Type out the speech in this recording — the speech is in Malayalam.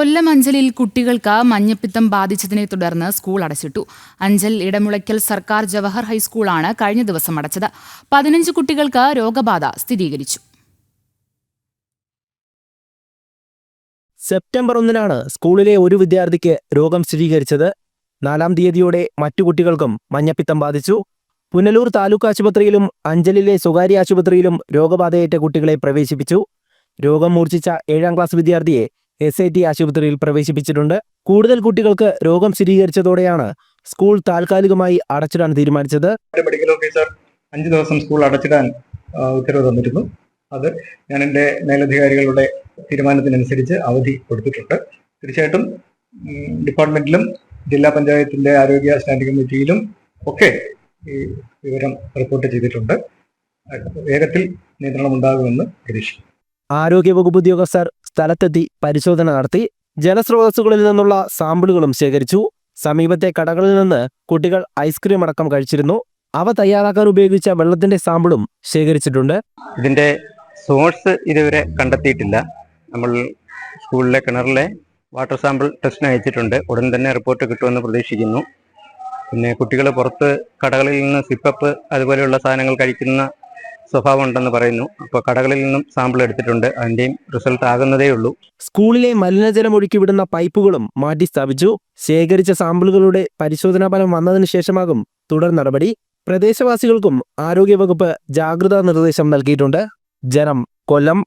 കൊല്ലം അഞ്ചലിൽ കുട്ടികൾക്ക് മഞ്ഞപ്പിത്തം ബാധിച്ചതിനെ തുടർന്ന് സ്കൂൾ അടച്ചിട്ടു. അഞ്ചൽ ഇടമുളയ്ക്കൽ സർക്കാർ ജവഹർ ഹൈസ്കൂളാണ് കഴിഞ്ഞ ദിവസം അടച്ചത്. പതിനഞ്ച് കുട്ടികൾക്ക് രോഗബാധ സ്ഥിരീകരിച്ചു. സെപ്റ്റംബർ ഒന്നിനാണ് സ്കൂളിലെ ഒരു വിദ്യാർത്ഥിക്ക് രോഗം സ്ഥിരീകരിച്ചത്. നാലാം തീയതിയോടെ മറ്റു കുട്ടികൾക്കും മഞ്ഞപ്പിത്തം ബാധിച്ചു. പുനലൂർ താലൂക്ക് ആശുപത്രിയിലും അഞ്ചലിലെ സ്വകാര്യ ആശുപത്രിയിലും രോഗബാധയേറ്റ കുട്ടികളെ പ്രവേശിപ്പിച്ചു. രോഗം മൂർച്ഛിച്ച ഏഴാം ക്ലാസ് വിദ്യാർത്ഥിയെ എസ് ഐ ടി ആശുപത്രിയിൽ പ്രവേശിപ്പിച്ചിട്ടുണ്ട്. കൂടുതൽ കുട്ടികൾക്ക് രോഗം സ്ഥിരീകരിച്ചതോടെയാണ് സ്കൂൾ താൽക്കാലികമായി അടച്ചിടാൻ തീരുമാനിച്ചത്. മെഡിക്കൽ ഓഫീസർ അഞ്ച് ദിവസം സ്കൂൾ അടച്ചിടാൻ ഉത്തരവ് തന്നിരുന്നു. അത് ഞാൻ എന്റെ മേലധികാരികളുടെ തീരുമാനത്തിനനുസരിച്ച് അവധി കൊടുത്തിട്ടുണ്ട്. തീർച്ചയായിട്ടും ഡിപ്പാർട്ട്മെന്റിലും ജില്ലാ പഞ്ചായത്തിന്റെ ആരോഗ്യ സ്റ്റാൻഡിംഗ് കമ്മിറ്റിയിലും ഒക്കെ ഈ വിവരം റിപ്പോർട്ട് ചെയ്തിട്ടുണ്ട്. വേഗത്തിൽ നിയന്ത്രണം ഉണ്ടാകുമെന്ന് പ്രതീക്ഷിക്കുന്നു. ആരോഗ്യവകുപ്പ് ഉദ്യോഗസ്ഥർ സ്ഥലത്തെത്തി പരിശോധന നടത്തി. ജലസ്രോതസ്സുകളിൽ നിന്നുള്ള സാമ്പിളുകളും ശേഖരിച്ചു. സമീപത്തെ കടകളിൽ നിന്ന് കുട്ടികൾ ഐസ്ക്രീം അടക്കം കഴിച്ചിരുന്നു. അവ തയ്യാറാക്കാൻ ഉപയോഗിച്ച വെള്ളത്തിന്റെ സാമ്പിളും ശേഖരിച്ചിട്ടുണ്ട്. ഇതിന്റെ സോഴ്സ് ഇതുവരെ കണ്ടെത്തിയിട്ടില്ല. നമ്മൾ സ്കൂളിലെ കിണറിലെ വാട്ടർ സാമ്പിൾ ടെസ്റ്റിന് അയച്ചിട്ടുണ്ട്. ഉടൻ തന്നെ റിപ്പോർട്ട് കിട്ടുമെന്ന് പ്രതീക്ഷിക്കുന്നു. പിന്നെ കുട്ടികൾ പുറത്ത് കടകളിൽ നിന്ന് സിപ്പപ്പ് അതുപോലെയുള്ള സാധനങ്ങൾ കഴിക്കുന്ന സ്വഭാവം ഉണ്ടെന്ന് പറയുന്നു. അപ്പോൾ കടകളിൽ നിന്നും സാമ്പിൾ എടുത്തിട്ടുണ്ട്. അതിന്റെയും റിസൾട്ട് ആകുന്നതേ ഉള്ളൂ. സ്കൂളിലെ മലിനജലം ഒഴുക്കിവിടുന്ന പൈപ്പുകളും മാറ്റി സ്ഥാപിച്ചു. ശേഖരിച്ച സാമ്പിളുകളുടെ പരിശോധനാ ഫലം വന്നതിന് ശേഷമാകും തുടർ നടപടി. പ്രദേശവാസികൾക്കും ആരോഗ്യവകുപ്പ് ജാഗ്രതാ നിർദ്ദേശം നൽകിയിട്ടുണ്ട്. ജനം കൊല്ലം